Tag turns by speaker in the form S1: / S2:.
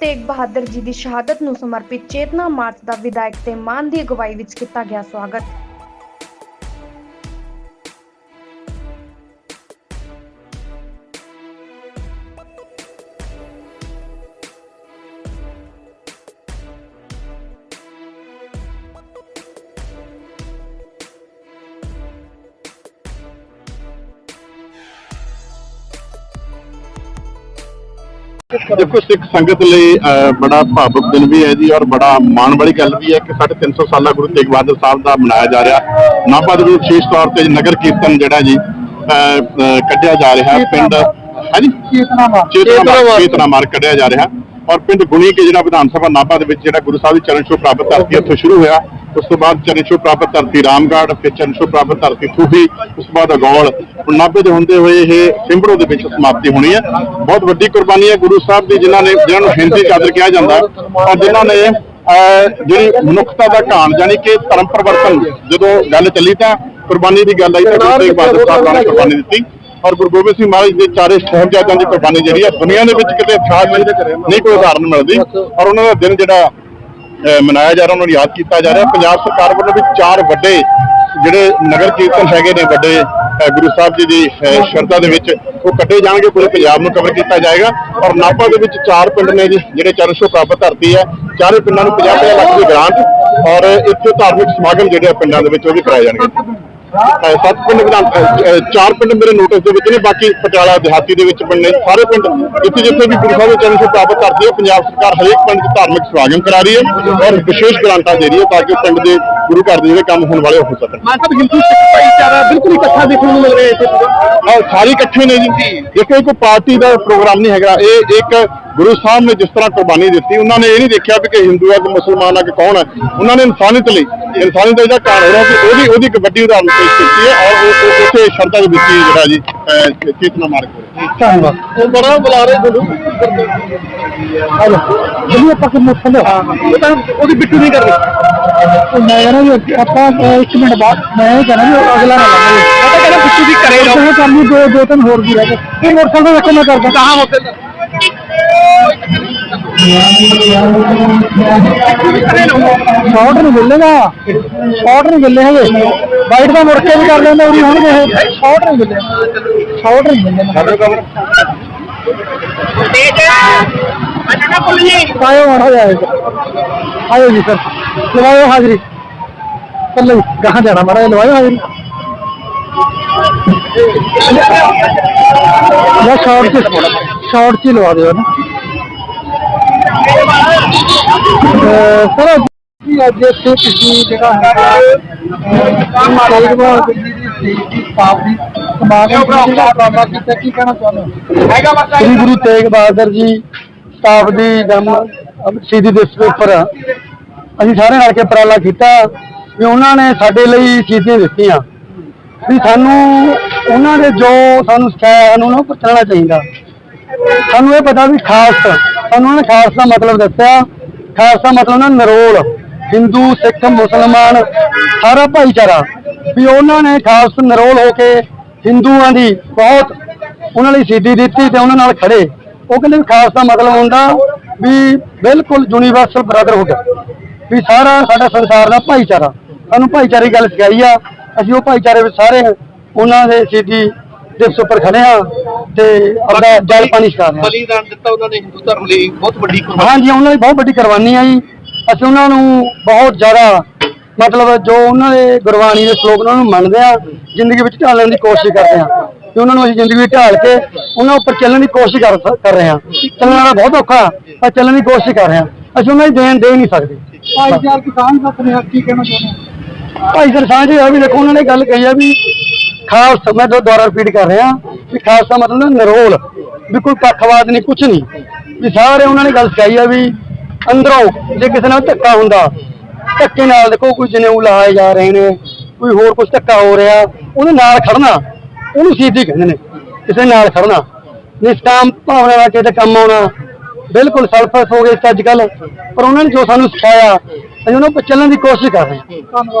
S1: ਤੇਗ ਬਹਾਦਰ ਜੀ ਦੀ ਸ਼ਹਾਦਤ ਨੂੰ ਸਮਰਪਿਤ ਚੇਤਨਾ ਮਾਰਚ ਦਾ ਵਿਧਾਇਕ ਤੇ ਮਾਨ ਦੀ ਅਗਵਾਈ ਵਿੱਚ ਕੀਤਾ ਗਿਆ ਸਵਾਗਤ।
S2: ਦੇਖੋ ਸਿੱਖ ਸੰਗਤ ਲਈ ਅਹ, ਬੜਾ ਭਾਵੁਕ ਦਿਨ ਵੀ ਹੈ ਜੀ ਔਰ ਬੜਾ ਮਾਣ ਵਾਲੀ ਗੱਲ ਵੀ ਹੈ ਕਿ ਸਾਡੇ 300 ਸਾਲਾ ਗੁਰੂ ਤੇਗ ਬਹਾਦਰ ਸਾਹਿਬ ਦਾ ਮਨਾਇਆ ਜਾ ਰਿਹਾ। ਨਾਭਾ ਦੇ ਵਿੱਚ ਵਿਸ਼ੇਸ਼ ਤੌਰ ਤੇ ਨਗਰ ਕੀਰਤਨ ਜਿਹੜਾ ਜੀ ਕੱਢਿਆ ਜਾ ਰਿਹਾ। ਪਿੰਡ ਹਾਂਜੀ
S3: ਚੇਤਨਾ ਮਾਰ
S2: ਚੇਤਨਾ ਮਾਰਗ ਕੱਢਿਆ ਜਾ ਰਿਹਾ। ਔਰ ਪਿੰਡ ਗੁਣੀ ਕੇ ਜਿਹੜਾ ਵਿਧਾਨ ਸਭਾ ਨਾਭਾ ਦੇ ਵਿੱਚ ਜਿਹੜਾ ਗੁਰੂ ਸਾਹਿਬ ਦੀ ਚਰਨ ਛੋਹ ਪ੍ਰਾਪਤ ਧਰਤੀ ਇੱਥੋਂ ਸ਼ੁਰੂ ਹੋਇਆ। ਉਸ ਤੋਂ ਬਾਅਦ ਚਰਨ ਛੋਹ ਪ੍ਰਾਪਤ ਧਰਤੀ ਰਾਮਗੜ੍ਹ ਫਿਰ ਚਰਨ ਛੋਹ ਪ੍ਰਾਪਤ ਧਰਤੀ ਥੂਹੀ ਉਸ ਤੋਂ ਬਾਅਦ ਅਗੌਲ। ਹੁਣ ਨਾਭੇ ਦੇ ਹੁੰਦੇ ਹੋਏ ਇਹ ਸਿੰਬੜੋ ਦੇ ਵਿੱਚ ਸਮਾਪਤੀ ਹੋਣੀ ਹੈ। ਬਹੁਤ ਵੱਡੀ ਕੁਰਬਾਨੀ ਹੈ ਗੁਰੂ ਸਾਹਿਬ ਦੀ ਜਿਨ੍ਹਾਂ ਨੇ ਜਿਹਨਾਂ ਨੂੰ ਹਿੰਦੀ ਚਾਦਰ ਕਿਹਾ ਜਾਂਦਾ। ਔਰ ਜਿਨ੍ਹਾਂ ਨੇ ਅਹ, ਜਿਹੜੀ ਮਨੁੱਖਤਾ ਦਾ ਘਾਣ ਯਾਨੀ ਕਿ ਧਰਮ ਪਰਿਵਰਤਨ ਜਦੋਂ ਗੱਲ ਚੱਲੀ ਤਾਂ ਕੁਰਬਾਨੀ ਦੀ ਗੱਲ ਆਈ ਤਾਂ ਗੁਰੂ ਤੇਗ ਬਹਾਦਰ ਸਾਹਿਬ ਨੇ ਕੁਰਬਾਨੀ ਦਿੱਤੀ। ਔਰ ਗੁਰੂ ਗੋਬਿੰਦ ਸਿੰਘ ਮਹਾਰਾਜ ਦੇ ਚਾਰੇ ਸਾਹਿਬਜ਼ਾਦਿਆਂ ਦੀ ਕੁਰਬਾਨੀ ਜਿਹੜੀ ਹੈ ਦੁਨੀਆ ਦੇ ਵਿੱਚ ਕਿਤੇ ਖਾਸ ਨਹੀਂ ਕੋਈ ਉਦਾਹਰਨ ਮਿਲਦੀ। ਔਰ ਉਹਨਾਂ ਦਾ ਦਿਨ ਜਿਹੜਾ ਮਨਾਇਆ ਜਾ ਰਿਹਾ ਉਹਨਾਂ ਨੂੰ ਯਾਦ ਕੀਤਾ ਜਾ ਰਿਹਾ। ਪੰਜਾਬ ਸਰਕਾਰ ਵੱਲੋਂ ਵੀ ਚਾਰ ਵੱਡੇ ਜਿਹੜੇ ਨਗਰ ਕੀਰਤਨ ਹੈਗੇ ਨੇ ਵੱਡੇ ਗੁਰੂ ਸਾਹਿਬ ਜੀ ਦੀ ਸ਼ਰਧਾ ਦੇ ਵਿੱਚ ਉਹ ਕੱਢੇ ਜਾਣਗੇ ਪੂਰੇ ਪੰਜਾਬ ਨੂੰ ਕਵਰ ਕੀਤਾ ਜਾਏਗਾ। ਔਰ ਨਾਭਾ ਦੇ ਵਿੱਚ ਚਾਰ ਪਿੰਡ ਨੇ ਜੀ ਜਿਹੜੇ ਚਰਨ ਛੋਹ ਪ੍ਰਾਪਤ ਧਰਤੀ ਹੈ ਚਾਰੇ ਪਿੰਡਾਂ ਨੂੰ 50 ਲੱਖ ਦੀ ਗ੍ਰਾਂਟ ਔਰ ਇੱਥੇ ਧਾਰਮਿਕ ਸਮਾਗਮ ਜਿਹੜੇ ਆ ਪਿੰਡਾਂ ਦੇ ਵਿੱਚ ਉਹ ਵੀ ਕਰਾਏ ਜਾਣਗੇ। ਸੱਤ ਪਿੰਡ ਵਿਧਾਨ ਚਾਰ ਪਿੰਡ ਮੇਰੇ ਨੋਟਿਸ ਦੇ ਵਿੱਚ ਨੇ ਬਾਕੀ ਪਟਿਆਲਾ ਦਿਹਾਤੀ ਦੇ ਵਿੱਚ ਪਿੰਡ ਨੇ। ਸਾਰੇ ਪਿੰਡ ਜਿੱਥੇ ਜਿੱਥੇ ਵੀ ਗੁਰੂ ਸਾਹਿਬ ਦੇ ਚਰਨ ਛੋਹ ਪ੍ਰਾਪਤ ਕਰਦੀ ਹੈ ਪੰਜਾਬ ਸਰਕਾਰ ਹਰੇਕ ਪਿੰਡ 'ਚ ਧਾਰਮਿਕ ਸਮਾਗਮ ਕਰਾ ਰਹੀ ਹੈ ਔਰ ਵਿਸ਼ੇਸ਼ ਗ੍ਰਾਂਟਾਂ ਦੇ ਰਹੀ ਹੈ ਤਾਂ ਕਿ ਪਿੰਡ ਦੇ ਗੁਰੂ ਘਰ ਦੇ ਜਿਹੜੇ ਕੰਮ ਹੋਣ ਵਾਲੇ ਉਹ ਹੋ ਸਕਣ।
S3: ਮਾਨ ਸਾਹਿਬ ਹਿੰਦੂ ਸਿੱਖ ਭਾਈਚਾਰਾ ਬਿਲਕੁਲ ਇਕੱਠਾ ਦੇਖਣ ਨੂੰ ਮਿਲ ਰਿਹਾ ਇੱਥੇ।
S2: ਸਾਰੇ ਇਕੱਠੇ ਨੇ ਜੀ। ਦੇਖੋ ਇਹ ਕੋਈ ਪਾਰਟੀ ਦਾ ਪ੍ਰੋਗਰਾਮ ਨਹੀਂ ਹੈਗਾ। ਇਹ ਇੱਕ ਗੁਰੂ ਸਾਹਿਬ ਨੇ ਜਿਸ ਤਰ੍ਹਾਂ ਕੁਰਬਾਨੀ ਦਿੱਤੀ ਉਹਨਾਂ ਨੇ ਇਹ ਨਹੀਂ ਦੇਖਿਆ ਵੀ ਕਿ ਹਿੰਦੂ ਹੈ ਕਿ ਮੁਸਲਮਾਨ ਹੈ ਕਿ ਕੌਣ ਹੈ। ਉਹਨਾਂ ਨੇ ਇਨਸਾਨੀਅਤ ਲਈ ਇਨਸਾਨੀਅਤ ਦਾ ਜਿਹੜਾ ਘਾਣ ਹੋ ਰਿਹਾ ਸੀ ਉਹਦੀ ਉਹਦੀ ਇੱਕ ਵੱਡੀ ਉਦਾਹਰਨ ਪੇਸ਼ ਕੀਤੀ ਹੈ ਔਰ ਉਹ- ਉੱਥੇ ਸ਼ਰਧਾ ਦੇ ਵਿੱਚ ਹੀ ਜਿਹੜਾ ਜੀ ਚੇਤਨਾ ਮਾਰਗ ਹੋ ਰਿਹਾ
S3: ਧੰਨਵਾਦ। ਉਹ ਬੜਾ ਬੁਲਾ ਰਹੇ ਤੁਹਾਨੂੰ ਹਲੋ ਜਿਹੜੀ ਆਪਾਂ ਕਿ ਮੁੱਖ ਲੋ ਉਹ ਤਾਂ ਉਹਦੀ ਬਿੱਟੂ ਨਹੀਂ ਕਰਨੀ। ਮੈਂ ਵੀ ਆਪਾਂ ਇੱਕ ਮਿੰਟ ਬਾਅਦ ਮੈਂ ਇਹ ਕਹਿੰਦਾ ਵੀ ਉਹ ਅਗਲਾ ਨਾ ਲਾਂਗੇ ਮੈਂ ਤਾਂ ਕਹਿੰਦਾ ਬਿੱਟੂ ਦੀ ਕਰੇ ਲੋ ਕਰਨੀ ਦੋ ਦੋ ਤਿੰਨ ਹੋਰ ਵੀ ਰਹਿ ਗਏ। ਇਹ ਮੋਟਰਸਾਈਕਲ ਦੇਖੋ ਮੈਂ ਕਰਦਾ। ਕਹਾਂ ਹੋਤੇ ਸ਼ਾਰਟ ਨਹੀਂ ਮਿਲੇਗਾ। ਸ਼ਾਰਟ ਨਹੀਂ ਮਿਲੇ ਹੈਗੇ। ਵਾਈਟ ਦਾ ਮੁੜ ਕੇ ਵੀ ਕਰ ਲੈਂਦੇ ਉਰੀ ਹੋਣਗੇ ਇਹ। ਸ਼ਾਰਟ ਨਹੀਂ ਮਿਲੇ। ਸ਼ਾਰਟ ਨਹੀਂ ਮਿਲੇ। ਪਾਇਓ ਮਾੜਾ ਜਾਏਗਾ। ਆਇਓ ਜੀ ਸਰ ਲਵਾਓ ਹਾਜ਼ਰੀ। ਚੱਲੋ ਕਹਾਂ ਜਾਣਾ ਮਾੜਾ ਲਵਾਓ ਹਾਜ਼ਰੀ। ਮੈਂ ਸ਼ਾਰਟ ਚ ਸ਼ਾਰਟ ਚ ਹੀ ਲਵਾ ਦਿਓ ਨਾ। ਸਰ ਜੀ ਅੱਜ ਇੱਥੇ ਤੁਸੀਂ ਜਿਹੜਾ ਹੈਗਾ ਦੀ ਦੀ ਦੀ ਸਮਾਗਮ ਦਾ ਕੀਤਾ ਕੀ ਕਹਿਣਾ ਚਾਹੁੰਦੇ ਸ੍ਰੀ ਗੁਰੂ ਤੇਗ ਬਹਾਦਰ ਜੀ ਸਤਾਪ ਦੀ ਜਨਮ ਸ਼ਹੀਦੀ ਦਿਵਸ ਦੇ ਉੱਪਰ। ਅਸੀਂ ਸਾਰੇ ਰਲ ਕੇ ਉਪਰਾਲਾ ਕੀਤਾ ਵੀ ਉਹਨਾਂ ਨੇ ਸਾਡੇ ਲਈ ਚੀਜ਼ਾਂ ਦਿੱਤੀਆਂ। ਵੀ ਸਾਨੂੰ ਉਹਨਾਂ ਨੇ ਜੋ ਸਾਨੂੰ ਸਿਖਾਇਆ ਸਾਨੂੰ ਉਹਨਾਂ ਨੂੰ ਚੱਲਣਾ ਚਾਹੀਦਾ। ਸਾਨੂੰ ਇਹ ਪਤਾ ਵੀ ਖਾਸ ਸਾਨੂੰ ਉਹਨਾਂ ਨੇ ਖਾਸ ਦਾ ਮਤਲਬ ਦੱਸਿਆ। ਖਾਲਸਾ ਮਤਲਬ ਨਾ ਨਰੋਲ, ਹਿੰਦੂ, ਸਿੱਖ, ਮੁਸਲਮਾਨ, ਸਾਰਾ ਭਾਈਚਾਰਾ, ਵੀ ਉਹਨਾਂ ਨੇ ਖਾਸ ਨਰੋਲ ਹੋ ਕੇ ਹਿੰਦੂਆਂ ਦੀ ਬਹੁਤ ਉਹਨਾਂ ਲਈ ਸਿੱਧੀ ਦਿੱਤੀ ਤੇ ਉਹਨਾਂ ਨਾਲ ਖੜੇ। ਉਹ ਕਹਿੰਦੇ ਖਾਲਸਾ ਮਤਲਬ ਹੁੰਦਾ ਵੀ ਬਿਲਕੁਲ ਯੂਨੀਵਰਸਲ ਬ੍ਰਦਰਹੁੱਡ ਵੀ ਸਾਰਾ ਸਾਡਾ ਸੰਸਾਰ ਦਾ ਭਾਈਚਾਰਾ। ਸਾਨੂੰ ਭਾਈਚਾਰੇ ਗੱਲ ਸਿਖਾਈ ਆ। ਅਸੀਂ ਉਹ ਭਾਈਚਾਰੇ ਵਿੱਚ ਸਾਰੇ ਉਹਨਾਂ ਦੇ ਸਿੱਧੀ ਦਿਵਸ ਉੱਪਰ ਖੜੇ ਆ ਤੇ ਆਪਦਾ ਜਲ ਪਾਣੀ ਛਕਾ ਰਹੇ
S4: ਬਲੀਦਾਨ ਦਿੱਤਾ ਉਹਨਾਂ ਨੇ ਹਿੰਦੂ ਧਰਮ ਲਈ ਬਹੁਤ ਵੱਡੀ ਕੁਰਬਾਨੀ।
S3: ਹਾਂਜੀ ਉਹਨਾਂ ਦੀ ਬਹੁਤ ਵੱਡੀ ਕੁਰਬਾਨੀ ਆ ਜੀ। ਅਸੀਂ ਉਹਨਾਂ ਨੂੰ ਬਹੁਤ ਜ਼ਿਆਦਾ ਮਤਲਬ ਜੋ ਉਹਨਾਂ ਦੇ ਗੁਰਬਾਣੀ ਦੇ ਸ਼ਲੋਕ ਉਹਨਾਂ ਨੂੰ ਮੰਨਦੇ ਆ ਜ਼ਿੰਦਗੀ ਵਿੱਚ ਢਾਲਣ ਦੀ ਕੋਸ਼ਿਸ਼ ਕਰਦੇ ਆ। ਤੇ ਉਹਨਾਂ ਨੂੰ ਅਸੀਂ ਜ਼ਿੰਦਗੀ ਵਿੱਚ ਢਾਲ ਕੇ ਉਹਨਾਂ ਉੱਪਰ ਚੱਲਣ ਦੀ ਕੋਸ਼ਿਸ਼ ਕਰ ਕਰ ਰਹੇ ਹਾਂ ਚੱਲਣਾ ਬਹੁਤ ਔਖਾ ਪਰ ਚੱਲਣ ਦੀ ਕੋਸ਼ਿਸ਼ ਕਰ ਰਹੇ ਹਾਂ ਅਸੀਂ ਉਹਨਾਂ ਦੀ ਦੇਣ ਦੇ ਨਹੀਂ ਸਕਦੇ। ਭਾਈਚਾਰ ਕਿਸਾਨ ਸੱਤ ਨੇ ਕੀ ਕਹਿਣਾ ਚਾਹੁੰਦੇ ਭਾਈ ਸਰ ਸਾਂਝ ਇਹ ਆ ਵੀ ਦੇਖੋ ਉਹਨਾਂ ਨੇ ਗੱਲ ਕਹੀ ਆ ਵੀ ਖਾਲਸਾ ਮੈਂ ਦੋ ਦੁਬਾਰਾ ਰਿਪੀਟ ਕਰ ਰਿਹਾ ਵੀ ਖਾਲਸਾ ਮਤਲਬ ਨਾ ਨਿਰੋਲ, ਵੀ ਕੋਈ ਪੱਖਵਾਦ ਨਹੀਂ ਕੁਝ ਨਹੀਂ। ਵੀ ਸਾਰੇ ਉਹਨਾਂ ਨੇ ਗੱਲ ਸਿਖਾਈ ਆ ਵੀ ਅੰਦਰੋਂ ਜੇ ਕਿਸੇ ਨਾਲ ਧੱਕਾ ਹੁੰਦਾ, ਧੱਕੇ ਨਾਲ ਦੇਖੋ ਕੋਈ ਜਨੇਊ ਲਾਏ ਜਾ ਰਹੇ ਨੇ, ਕੋਈ ਹੋਰ ਕੁਝ ਧੱਕਾ ਹੋ ਰਿਹਾ, ਉਹਦੇ ਨਾਲ ਖੜਨਾ, ਉਹਨੂੰ ਸਿੱਧੀ ਕਹਿੰਦੇ ਨੇ, ਕਿਸੇ ਨਾਲ ਖੜਨਾ। ਨਿਸ਼ਕਾਮ ਭਾਵਨਾ ਨਾਲ ਕਿਸੇ ਕੰਮ ਆਉਣਾ, ਬਿਲਕੁਲ ਸਲਫਸ ਹੋ ਗਏ ਅੱਜ ਕੱਲ ਪਰ ਉਹਨਾਂ ਨੇ ਜੋ ਸਾਨੂੰ ਸਿਖਾਇਆ, ਅਸੀਂ ਉਹਨਾਂ ਉੱਪਰ ਚੱਲਣ ਦੀ ਕੋਸ਼ਿਸ਼ ਕਰ ਰਹੇ ਹਾਂ।